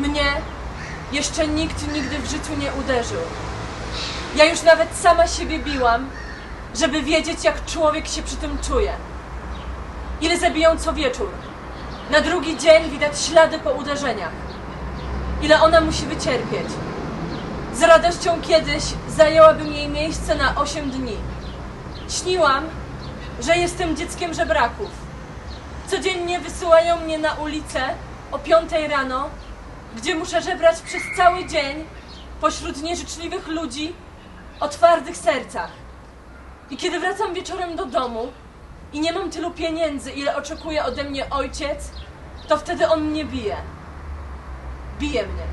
Mnie jeszcze nikt nigdy w życiu nie uderzył. Ja już nawet sama siebie biłam, żeby wiedzieć, jak człowiek się przy tym czuje. Ile zabiją co wieczór. Na drugi dzień widać ślady po uderzeniach. Ile ona musi wycierpieć. Z radością kiedyś zajęłabym jej miejsce na 8 dni. Śniłam, że jestem dzieckiem żebraków. Codziennie wysyłają mnie na ulicę o 5 rano, gdzie muszę żebrać przez cały dzień pośród nieżyczliwych ludzi o twardych sercach. I kiedy wracam wieczorem do domu i nie mam tylu pieniędzy, ile oczekuje ode mnie ojciec, to wtedy on mnie bije. Bije mnie.